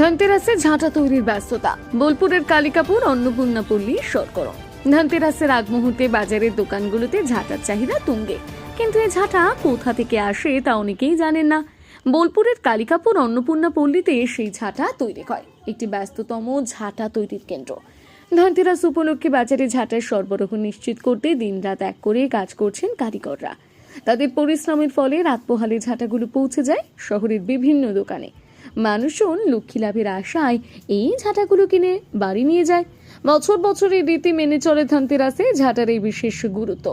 ধনতেরাসে ঝাঁটা তৈরির ব্যস্ততা। বোলপুরের কালিকাপুর, অন্নপূর্ণা পল্লী সরকরম ধনতেরাসের আগ মুহূর্তে বাজারের দোকানগুলোতে ঝাঁটার চাহিদা তুঙ্গে। কিন্তু এই ঝাঁটা কোথা থেকে আসে তা অনেকেই জানেন না। বোলপুরের কালিকাপুর, অন্নপূর্ণা পল্লীতে সেই ঝাঁটা তৈরি হয়। একটি ব্যস্ততম ঝাঁটা তৈরির কেন্দ্র। ধনতেরাস উপলক্ষে বাজারে ঝাঁটার সরবরাহ নিশ্চিত করতে দিনরাত এক করে কাজ করছেন কারিগররা। তাদের পরিশ্রমের ফলে রাত পোহালে ঝাঁটাগুলো পৌঁছে যায় শহরের বিভিন্ন দোকানে। মানুষজন লক্ষ্মী লাভের আশায় এই ঝাঁটাগুলো কিনে বাড়ি নিয়ে যায়। বছর বছর এই রীতি মেনে চলে ধনতেরাসে ঝাঁটার এই বিশেষ গুরুত্ব।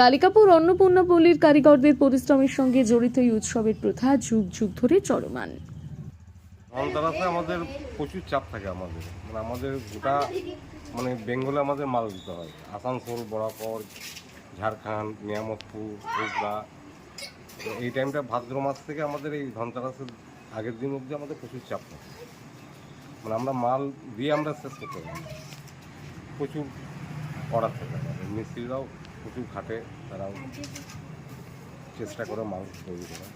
কালিকাপুর অন্নপূর্ণা পল্লীর কারিগরদের পরিশ্রমের সঙ্গে জড়িত এই উৎসবের প্রথা যুগ যুগ ধরে চলমান। ধনতেরাসে আমাদের প্রচুর চাপ থাকে আমাদের। মানে আমাদের গোটা মানে বেঙ্গলে আমাদের মাল দিতে হয়। আসানসোল, বরাকর, ঝাড়খণ্ড, নিয়ামতপুর এই টাইমটা ভাদ্র মাস থেকে আমাদের এই ধনতেরাসের আগের দিন অবধি আমাদের প্রচুর চাপ থাকে মানে আমরা মাল দিয়ে আমরা শেষ করতে পারি প্রচুর অর্ডার থাকে আমাদের মিস্ত্রিরাও প্রচুর খাটে তারাও চেষ্টা করে মাল তৈরি করে।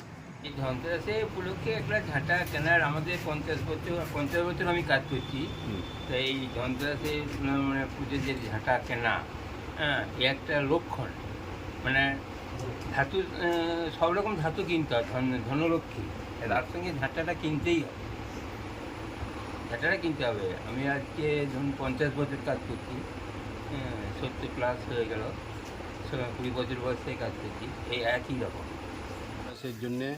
এই ধনতেরাসে উপলক্ষে একটা ঝাঁটা কেনার আমাদের পঞ্চাশ বছর পঞ্চাশ বছর আমি কাজ করছি। হুম। তো এই ধনতেরাসে মানে পুজোর যে ঝাঁটা কেনা হ্যাঁ একটা লক্ষণ। মানে ধাতু সব রকম ধাতু কিনতে হয়, ধন, ধনলক্ষ্মী। তার সঙ্গে ঝাঁটাটা কিনতেই হবে। ঝাঁটাটা কিনতে হবে। আমি আজকে ধরুন পঞ্চাশ বছর কাজ করছি সত্তর প্লাস হয়ে গেল। কুড়ি বছর বয়সে কাজ করছি, এই একই রকম। চাষের জন্যে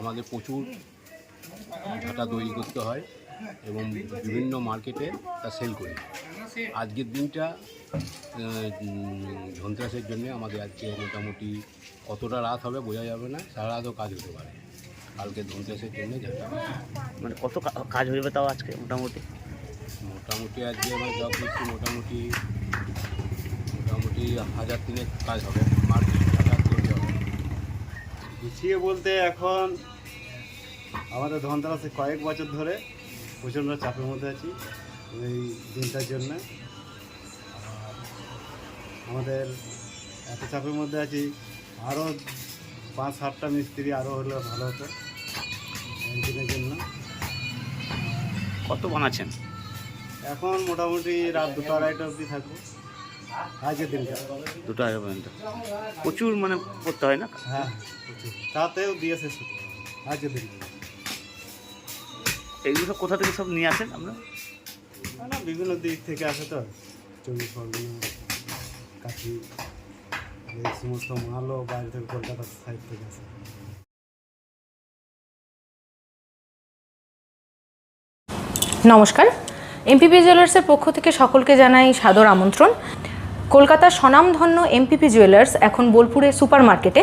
আমাদের প্রচুর ঝাঁটা তৈরি করতে হয় এবং বিভিন্ন মার্কেটে তা সেল করি। আজকের দিনটা ধনতেরাসের জন্যে আমাদের আজকে মোটামুটি কতটা রাত হবে বোঝা যাবে না সারা রাতও কাজ হতে পারে। কালকে ধনতেরাসের জন্য ঝাঁটা মানে কত কাজ হয়ে যাবে তাও আজকে মোটামুটি? মোটামুটি আজকে আমরা জব দিচ্ছি মোটামুটি মোটামুটি হাজার তিনেক কাজ হবে তৈরি হবে গুছিয়ে বলতে এখন আমাদের ধনতেরাসে কয়েক বছর ধরে প্রচণ্ড চাপের মধ্যে আছি। এই দিনটার জন্য। আমাদের এত চাপের মধ্যে আছি আরও পাঁচ সাতটা মিস্ত্রি আরও হলে ভালো হতো দিনের জন্য। কত বানাচ্ছেন? এখন মোটামুটি রাত দুটো আড়াইটা অবধি থাকব। আজকের দিনটা। দুটো আড়াই পর্যন্ত। প্রচুর মানে করতে হয় না? হ্যাঁ। তাতেও দিয়ে শেষ হতো। আজকের দিনটা। এইগুলো সব কোথা থেকে সব নিয়ে আসেন আপনারা? না, বিভিন্ন দিক থেকে আসে তো। চব্বিশ পরগনা কাঠি এই সমস্ত মালও বাইরে থেকে কলকাতার সাইড থেকে আসে। নমস্কার। এমপিপি জুয়েলার্সের পক্ষ থেকে সকলকে জানাই সাদর আমন্ত্রণ। কলকাতার স্বনামধন্য এমপিপি জুয়েলার্স এখন বোলপুরে সুপার মার্কেটে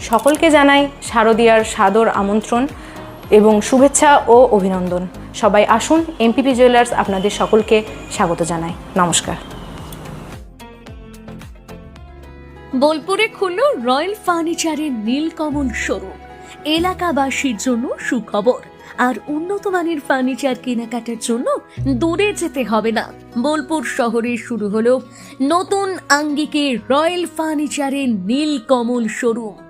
সকলকে জানাই শারদীয়ার সাদর আমন্ত্রণ এবং শুভেচ্ছা ও অভিনন্দন। সবাই আসুন এমপিপি জুয়েলার্স আপনাদের সকলকে স্বাগত জানাই। নমস্কার। বোলপুরে খুলল রয়্যাল ফার্নিচারের নীলকমল শোরুম। এলাকাবাসীর জন্য সুখবর। আর উন্নত মানের ফার্নিচার কেনাকাটার জন্য দূরে যেতে হবে না। বোলপুর শহরে শুরু হলো নতুন আঙ্গিকে রয়্যাল ফার্নিচারের নীলকমল শোরুম।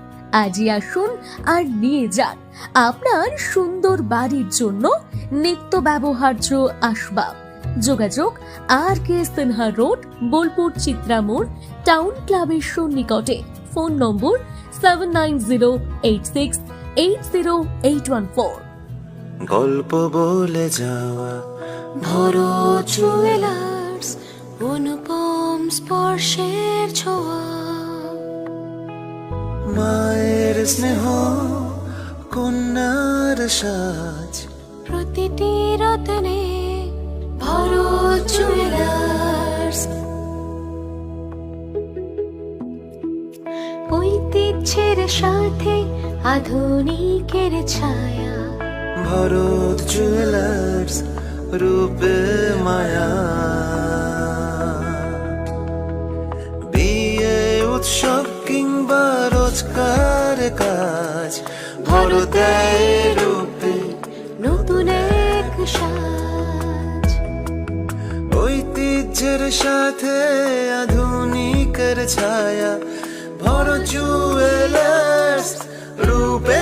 আজই আসুন আর নিয়ে যান আপনার সুন্দর বাড়ির জন্য নিত্য ব্যবহার্য আসবাব। যোগাযোগ R K Sinha road, Bolpur Chitramor, town ক্লাবের সন্নিকটে। Phone number seven nine zero eight six eight zero eight one four. গল্প বলে যাওয়া, ভরো জুয়েলার্স অনুপম স্পর্শের ছোঁয়া। স্নেহ কন্যার সাজ। প্রতিটি রতনে ভরো জুয়েলার্স। ঐতিহ্যের সাথে আধুনিকের ছায়া। ভরত জুয়েলার্স রূপে মায়া। ভরতের রূপে নতুন এক সাজ। ঐতিহ্যের সাথে আধুনিকের ছায়া ভর জুয়েলার্স রূপে